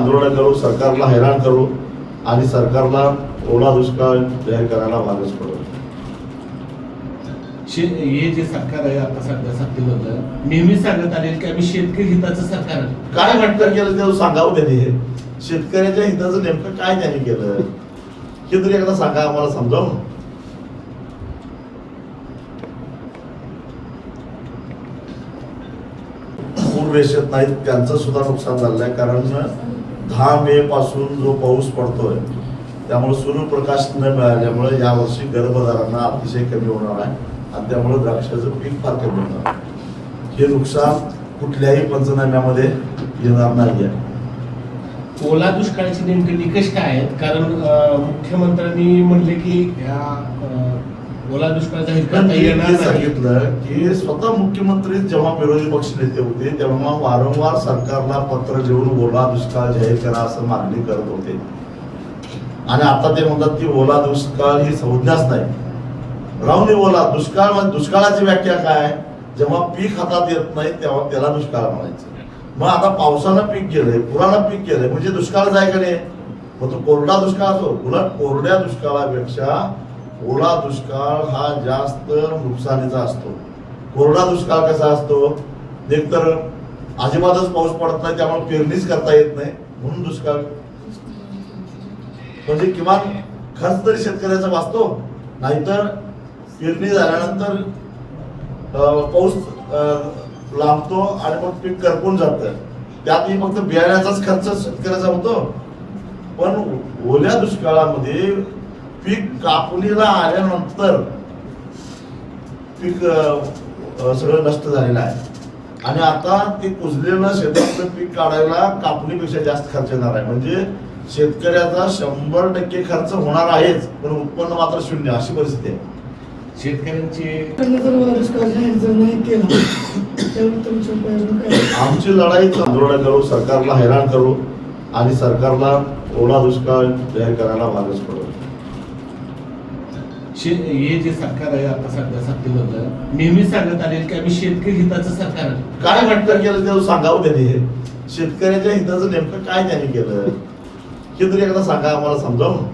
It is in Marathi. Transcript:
आंदोलन करू सरकारला हैराण करू आणि सरकारला ओला दुष्काळ जाहीर करायला भागच पडू हे जे सरकार आहे आता सध्या सत्तेमधलं नेहमी सांगत आले की आम्ही शेतकरी हिताचं सरकार. काय वाटतं केलं ते सांगावं त्यांनी शेतकऱ्याच्या हिताचं नेमकं काय त्यांनी केलं? हे तरी एकदा सांगा आम्हाला समजावून. पूर रेषेत नाहीत त्यांचं सुद्धा नुकसान आहे कारण दहा मे पासून जो पाऊस पडतोय त्यामुळे सूर्यप्रकाश न मिळाल्यामुळे यावर्षी गर्भधारणा अतिशय कमी होणार आहे आणि त्यामुळे द्राक्षाचं पीक फार कमी होणार हे नुकसान कुठल्याही पंचनाम्यामध्ये येणार नाही आहे. ओला दुष्काळाचे नेमके निकष काय आहेत? कारण मुख्यमंत्र्यांनी म्हणले की ह्या ओला येणार नाही. सांगितलं की स्वतः मुख्यमंत्री जेव्हा विरोधी पक्ष नेते होते तेव्हा वारंवार सरकारला पत्र लिहून ओला दुष्काळ जाहीर करा असं मागणी करत होते. आणि आता ते म्हणतात की ओला दुष्काळ ही संज्ञाच नाही. राहून ओला दुष्काळ म्हणजे दुष्काळाची व्याख्या काय? जेव्हा पीक हातात येत नाही तेव्हा त्याला दुष्काळ म्हणायचं. मग आता पावसानं पीक गेलंय पुरानं पीक गेलंय म्हणजे दुष्काळ आहे का नाही? मग तो कोरडा दुष्काळ असो उलट कोरड्या दुष्काळापेक्षा ओला दुष्काळ हा जास्त नुकसानीचा असतो. कोरडा दुष्काळ कसा असतो? एकतर अजिबातच पाऊस पडत नाही त्यामुळे पेरणीच करता येत नाही म्हणून दुष्काळ. म्हणजे किमान खर्च तरी शेतकऱ्याचा वाचतो नाहीतर पेरणी झाल्यानंतर पाऊस लांबतो आणि मग पीक करपून जातं. त्यातही फक्त बियाण्याचाच खर्च शेतकऱ्याचा होतो. पण ओल्या दुष्काळामध्ये पीक कापणीला आल्यानंतर पीक सगळं नष्ट झालेलं आहे. आणि आता ते कुजलेलं शेतातलं पीक काढायला कापणीपेक्षा जास्त खर्च येणार आहे. म्हणजे शेतकऱ्याचा शंभर टक्के खर्च होणार आहेच पण उत्पन्न मात्र शून्य अशी परिस्थिती आहे. शेतकऱ्यांचे आमची लढाई आंदोलन करू सरकारला हैराण करू आणि सरकारला ओला दुष्काळ जाहीर करायला भागच पडू. हे जे सरकार आहे आता सध्या सत्तेबद्दल नेहमी सांगत आले की आम्ही शेतकरी हिताचं सरकार काय घटकर केलं ते सांगावं त्याने शेतकऱ्याच्या हिताचं नेमकं काय त्याने केलं? हे तरी एकदा सांगा आम्हाला समजावून.